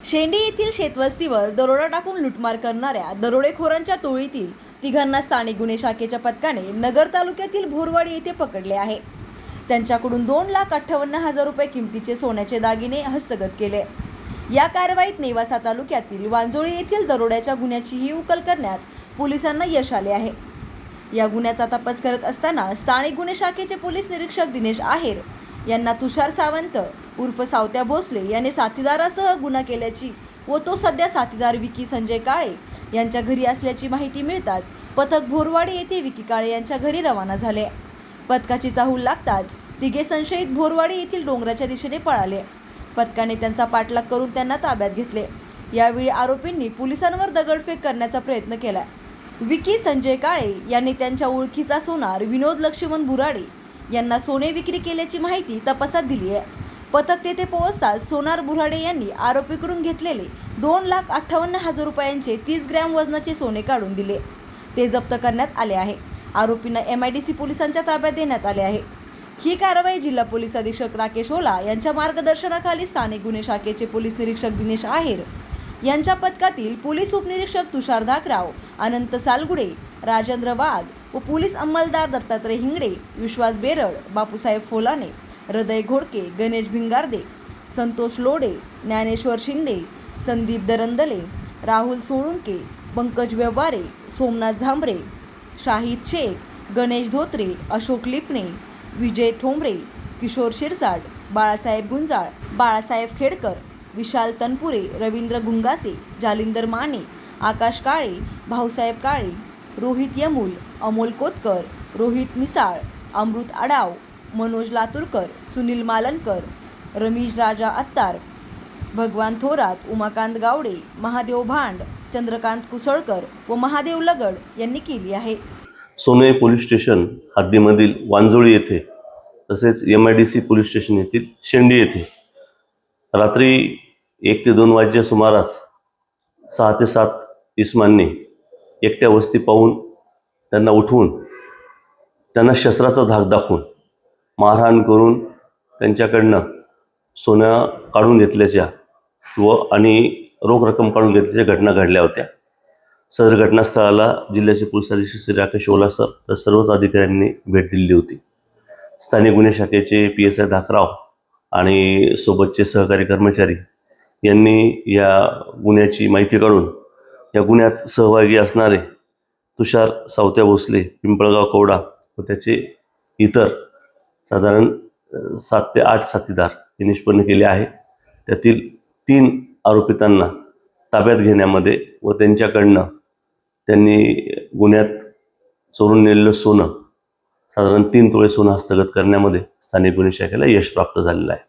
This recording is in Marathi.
शेंडी येथील शेतवस्तीवर दरोडा टाकून लुटमार करणाऱ्या दरोडेखोरांच्या टोळीतील तिघांना स्थानिक गुन्हे शाखेच्या पथकाने नगर तालुक्यातील भोरवाडी येथे पकडले आहे. त्यांच्याकडून दोन लाख अठ्ठावन्न हजार रुपये किमतीचे सोन्याचे दागिने हस्तगत केले. या कारवाईत नेवासा तालुक्यातील वांजोळी येथील दरोड्याच्या गुन्ह्याचीही उकल करण्यात पोलिसांना यश आले आहे. या गुन्ह्याचा तपास करत असताना स्थानिक गुन्हे शाखेचे पोलीस निरीक्षक दिनेश आहेर यांना तुषार सावंत उर्फ सावत्या भोसले याने साथीदारासह गुन्हा केल्याची व तो सध्या साथीदार विकी संजय काळे यांच्या घरी असल्याची माहिती मिळताच पथक भोरवाडी येथे विकी काळे यांच्या घरी रवाना झाले. पथकाची चाहूल लागताच तिघे संशयित भोरवाडी येथील डोंगराच्या दिशेने पळाले. पथकाने त्यांचा पाठलाग करून त्यांना ताब्यात घेतले. यावेळी आरोपींनी पोलिसांवर दगडफेक करण्याचा प्रयत्न केला. विकी संजय काळे यांनी त्यांच्या ओळखीचा सोनार विनोद लक्ष्मण बुराडे यांना सोने विक्री केल्याची माहिती तपासात दिली आहे. पथक तेथे पोहोचताच सोनार बुराडे यांनी आरोपीकडून घेतलेले दोन लाख अठ्ठावन्न हजार रुपयांचे तीस ग्रॅम वजनाचे सोने काढून दिले. ते जप्त करण्यात आले आहे. आरोपींना एम आय डी सी पोलिसांच्या ताब्यात देण्यात आले आहे. ही कारवाई जिल्हा पोलीस अधीक्षक राकेश ओला यांच्या मार्गदर्शनाखाली स्थानिक गुन्हे शाखेचे पोलीस निरीक्षक दिनेश आहेर यांच्या पथकातील पोलीस उपनिरीक्षक तुषार धाकराव अनंत सालगुडे राजेंद्र वाघ व पोलीस अंमलदार दत्तात्रय हिंगडे विश्वास बेरड बापूसाहेब फोलाने हृदय घोडके गणेश भिंगारदे संतोष लोडे ज्ञानेश्वर शिंदे संदीप दरंदले राहुल सोळुंके पंकज व्यवहारे सोमनाथ झांबरे शाहिद शेख गणेश धोत्रे अशोक लिपणे विजय ठोंबरे किशोर शिरसाट बाळासाहेब गुंजाळ बाळासाहेब खेडकर विशाल तनपुरे रवींद्र गुंगासे जालिंदर माने आकाश काळे भाऊसाहेब काळे रोहित यमूल अमोल कोतकर रोहित मिसाळ अमृत आडाव मनोज लातूरकर सुनील मालनकर रमेश राजा अत्तार भगवान थोरात उमाकांत गावडे महादेव भांड चंद्रकांत कुसळकर व महादेव लगड यांनी केली आहे. सोनई पोलीस स्टेशन हद्दीमधील वांजोळी येथे तसेच M I D C police station येथील शेंडी येथे रात्री एक ते दोन वाजेच्या सुमारास सहा ते सात इस्मांनी एकट्या वस्ती पाहून त्यांना उठवून त्यांना शस्त्राचा धाक दाखवून मारहाण करून त्यांच्याकडनं सोन्या काढून घेतल्याच्या व आणि रोख रक्कम काढून घेतल्याच्या घटना घडल्या होत्या. सदर घटनास्थळाला जिल्ह्याचे पोलीस अधीक्षक श्री राकेश ओला सर तर सर्वच अधिकाऱ्यांनी भेट दिली होती. स्थानिक गुन्हे शाखेचे पी एस आय धाकराव आणि सोबतचे सहकारी कर्मचारी यांनी या गुन्ह्याची माहिती काढून या गुन्ह्यात सहभागी असणारे तुषार सावत्या भोसले पिंपळगाव कवडा व त्याचे इतर साधारण सात ते आठ साथीदार हे निष्पन्न केले आहे. त्यातील तीन आरोपितांना ताब्यात घेण्यामध्ये व त्यांच्याकडनं त्यांनी गुन्ह्यात चोरून नेलेलं सोनं साधारण तीन तोळे सोनं हस्तगत करण्यामध्ये स्थानिक गुन्हे शाखेला यश प्राप्त झालेलं आहे.